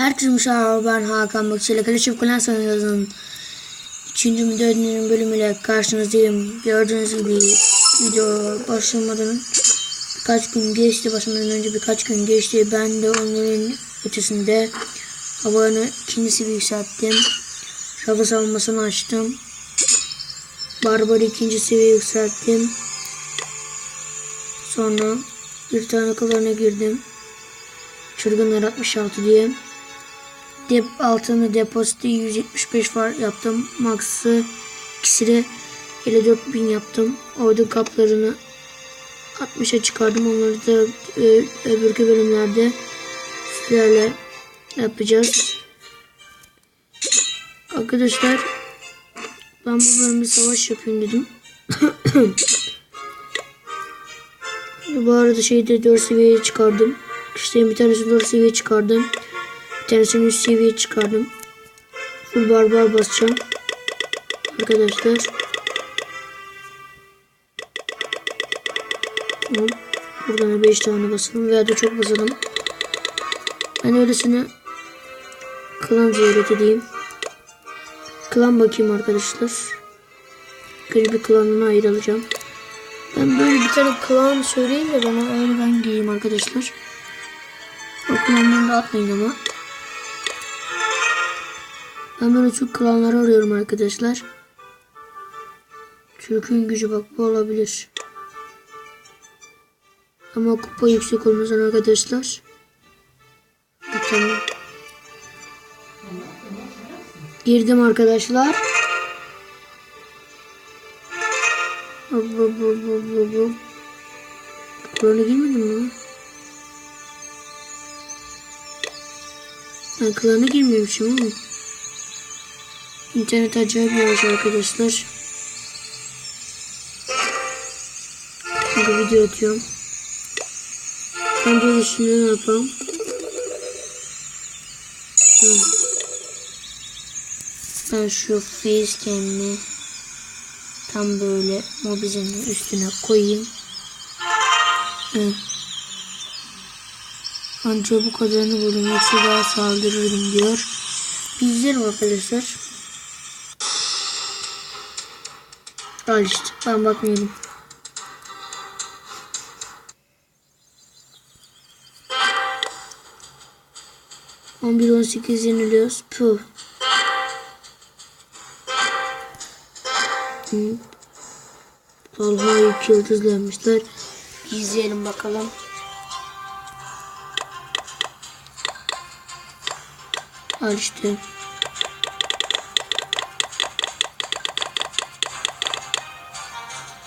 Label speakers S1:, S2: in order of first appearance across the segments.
S1: Herkese merhaba ben Hakan Bakçı'yla Kalışıp Klan Sanıyoruz'un 3. ve 4. bölümüyle karşınızdayım. Gördüğünüz gibi video başlamadan birkaç gün geçti. Başlamadan önce birkaç gün geçti. Ben de onların ötesinde havanı ikincisi bir yükselttim. Hava savunmasını açtım. Barbarı ikinci seviye yükselttim. Sonra bir tane kılana girdim. Çılgınlar 66 diye. Dep altını depozito 175 var yaptım. Max'ı ikisini 54 bin yaptım. Orada kaplarını 60'a çıkardım. Onları da e, bölümlerde sizlerle yapacağız. Arkadaşlar ben bu bölümde savaş yapayım dedim. bu arada şeyde 4 seviyeye çıkardım. İşte bir tanesini 4 seviyeye çıkardım. Tanesini 3 seviyeye çıkardım. Full barbar basacağım. Arkadaşlar. Buradan da 5 tane basalım veya da çok basalım. Ben öylesine klan ziyaret edeyim. Klan bakayım arkadaşlar. Bir klanına ayrılacağım. Ben böyle bir tane klan söyleyeyim de bana öyle ben giyeyim arkadaşlar. O klanları da atmayın ama. Ben böyle çok klanları arıyorum arkadaşlar. Türk'ün gücü bak bu olabilir. Ama kupa yüksek olmasın arkadaşlar. Tamam. Girdim arkadaşlar. Hop hop hop hop hop. Klana girmedim mi? Ben klana girmemişim ama. İnternet acayip yavaş arkadaşlar. Şimdi video atıyorum. De şimdi ne yapalım? Ben şu facecam'i tam böyle mobizinin üstüne koyayım. Evet. Ancak bu kadarını buldum yoksa daha saldırırım diyor. İzlerim arkadaşlar. Al işte ben bakmıyorum. On bir on sekiz yeniliyoruz. Puh. Hı. Talha iki yıldız vermişler. İzleyelim bakalım. Al işte.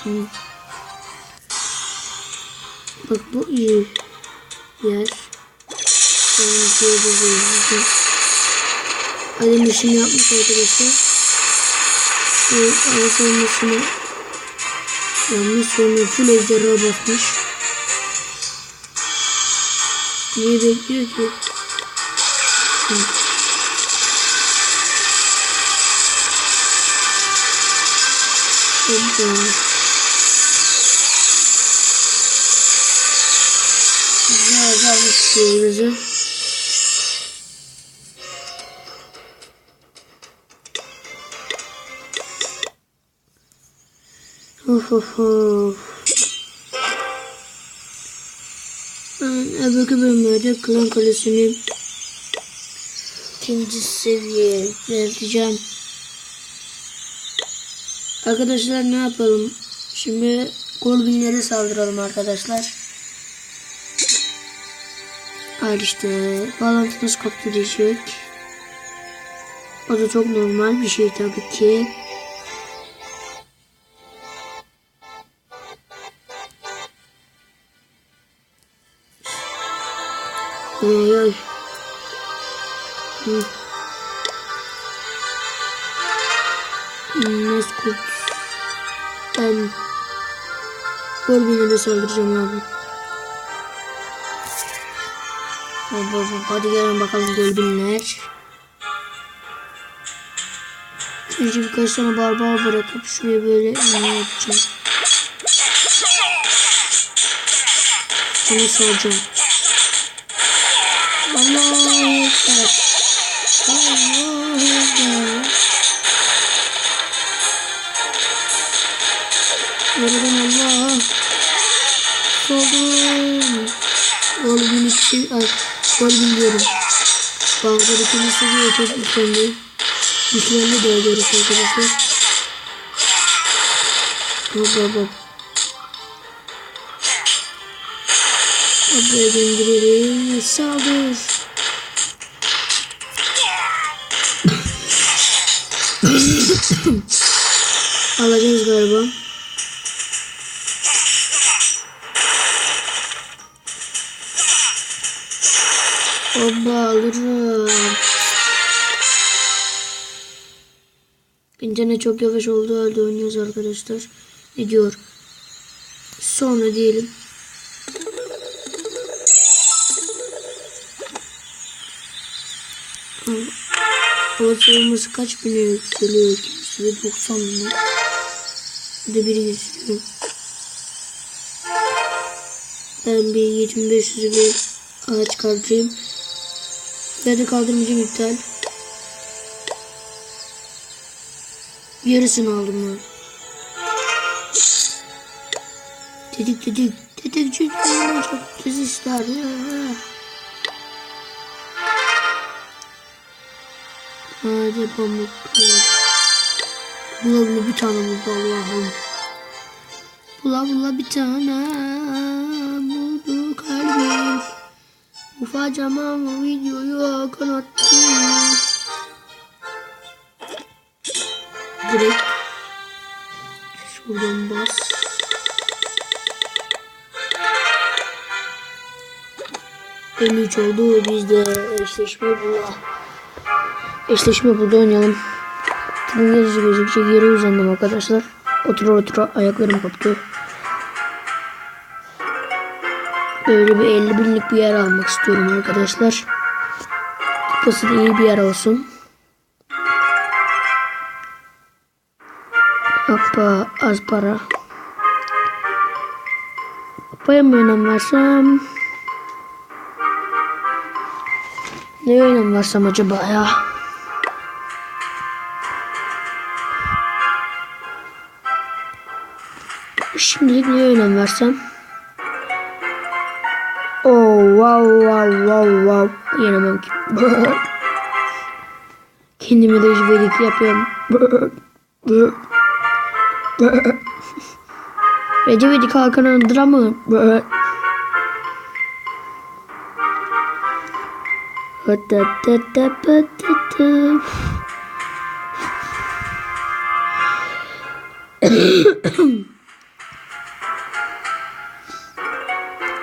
S1: Hı. Bak bu iyi yer. Ben diyebilirim. Alim işini yapmış arkadaşlar. Bu hava savunmasını yanlış sonra full ejderha basmış. Niye bekliyor ki? Hı. Hoppa. Güzel diyoruz. Of of of. Öbürkü bölümlerde Klan Kalesi'ni ikinci seviyeye yükselteceğim. Arkadaşlar ne yapalım? Şimdi Gorbinlere saldıralım arkadaşlar. Hayır işte bağlantımız koptu diyecek. O da çok normal bir şey tabii ki. Ay ay. Hı. Meskut. Ben Gorbin'e saldıracağım abi. Hop hop hop. Hadi gelin bakalım gölbinler. Önce birkaç tane barbar bırakıp şuraya böyle ne yapacağım. Bunu soracağım. Allah yeter. Allah yeter. Yaradan Allah. Soldum. Oğlum için ay oğlum diyorum. Bankada ikinci seviye çok yüklendi. Yüklendi de alıyoruz arkadaşlar. Hop hop hop. Buraya gönderelim. Saldır. Alacağız galiba. Oba alırım. İnternet çok yavaş olduğu halde oynuyoruz arkadaşlar. Ne diyor? Sonra diyelim. Hava savunması kaç bine yükseliyor? Kimisi ve 90 bine. Bir de biri yükseliyor. Ben bir 7500'ü bir ağaç kaldırayım. Da kaldırmayacağım iptal. Yarısını aldım ben. Dedik dedik. Dedik çünkü çok işler ya. Hadi pamuk. Bula bula bir tane buldu Allah'ım. Bula bula bir tane buldu kalbim. Ufacama bu videoyu kanattı. Direkt şuradan bas. Elli oldu biz de eşleşme bula. Eşleşme burada oynayalım. İngilizce gözükecek yere uzandım arkadaşlar. Otura otura ayaklarım koptu. Böyle bir 50 binlik bir yer almak istiyorum arkadaşlar. Kupası iyi bir yer olsun. Hoppa az para. Kupaya mı önem versem? Ne önem versem acaba ya? Şimdilik neye önem versem? Wow wow wow wow. Yenemem ki. Kendime de jüvelik yapıyorum. Recep İvedik Hakan'ın dramı.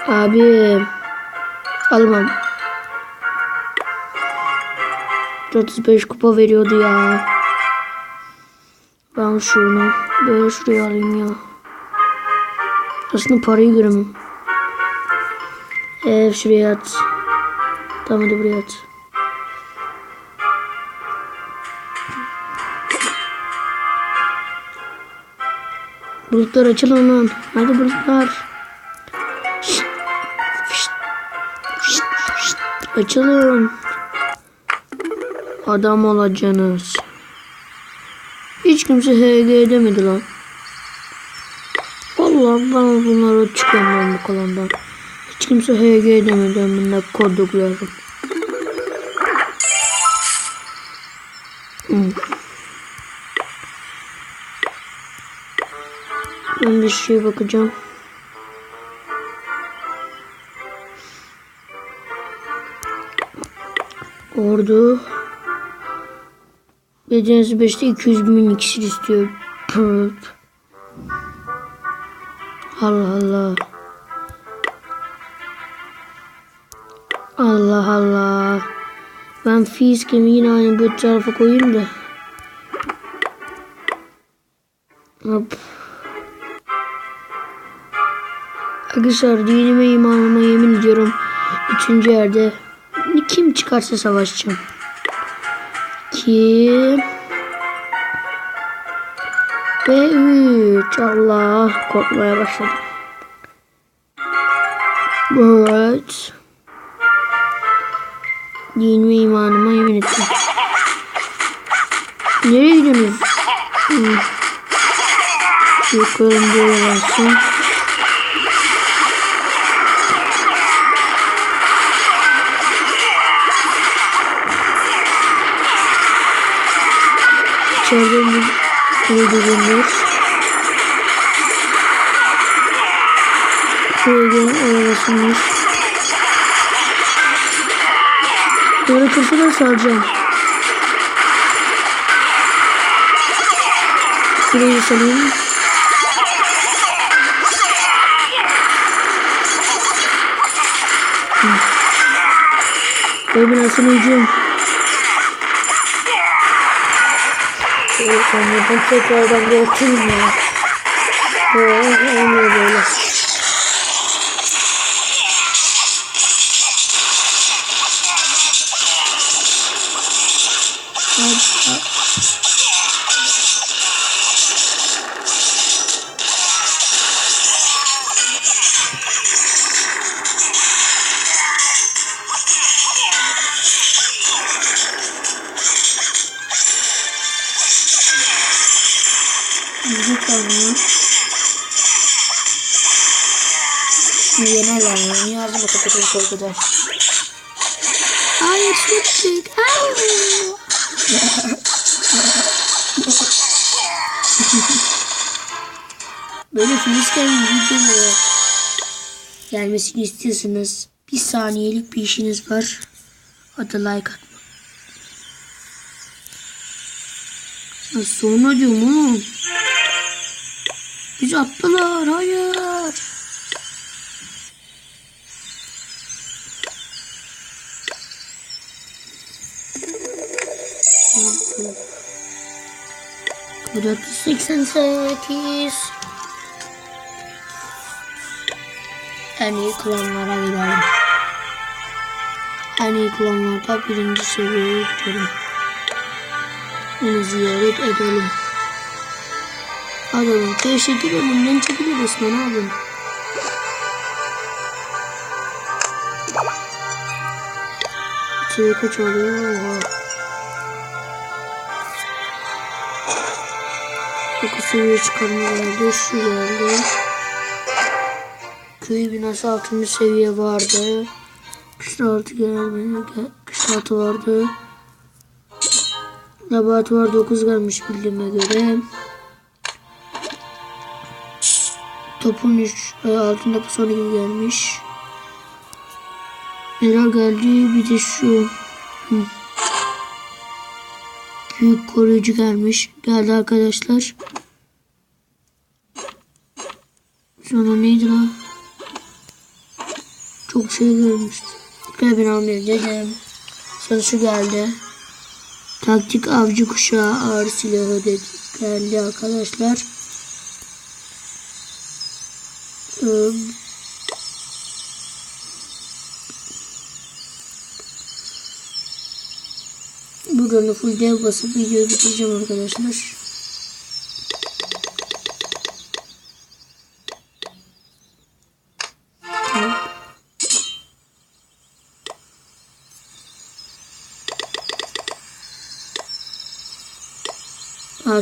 S1: Abi almam. 35 kupa veriyordu ya. Ben şunu böyle şuraya alayım ya. Aslında parayı göremem. Ev şuraya at. Tamam hadi buraya at. Bulutlar açılın. Hadi bulutlar. Açılın. Adam olacaksınız. Hiç kimse HG demedi lan. Vallahi ben bunları ben bu kalandan. Hiç kimse HG demedi. Ben de kodukluyorum. Hmm. Ben bir şey bakacağım. Ordu. Bedenisi 5'te 200 bin iksir istiyor. Pırp. Allah Allah. Allah Allah. Ben fiskimi yine aynı bu tarafa koyayım da. Hop. Arkadaşlar dinime imanıma yemin ediyorum. Üçüncü yerde çıkarsa savaşacağım. Kim? Ve üç. Allah korkmaya başladım. Evet. Dinime imanıma yemin ettim. Nereye gidiyorsunuz? Yukarım böyle olsun. İçeride bir öldürülür. Gelin oyalasınlar. Böyle kırsalar saracağım. Şurayı salayım. Ve binasını hücum. Evet, tekrardan bir atayım ya. Oo, olmuyor böyle. Yeni lan ya. Niye ağzımı kapatayım korkudan? Hayır sıktık. Böyle filizken video gelmesini istiyorsanız bir saniyelik bir işiniz var. Da like atmak. Ya sonra diyorum oğlum. Biz attılar. Hayır. 488. En iyi klanlara gidelim. En iyi klanlarda birinci seviyeye gidelim. Onu ziyaret edelim. Hadi oğlum teşekkür önümden çekilir resmen abim. İçeri kaç oluyor? Oha. Dokuz seviye çıkarma geldi. Şu geldi. Köy binası 6. seviye vardı. Kışlaltı geldi. Kışlaltı vardı. Laboratuvar 9 gelmiş bildiğime göre. Topun 3 e, altında son gibi gelmiş. Neler geldi? Bir de şu hı. Büyük koruyucu gelmiş. Geldi arkadaşlar. Sonra neydi lan? Çok şey. Gel ben almayayım dedim. Sonra şu geldi. Taktik avcı kuşağı ağır silahı dedi. Geldi arkadaşlar. Ee, Da full dev basıp videoyu bitireceğim arkadaşlar.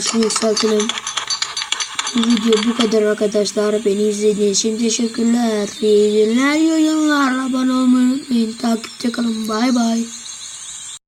S1: Şunu yükseltelim. Bu video bu kadar arkadaşlar. Beni izlediğiniz için teşekkürler. İyi günler, yorumlar, abone olmayı unutmayın. Takipte kalın. Bay bay.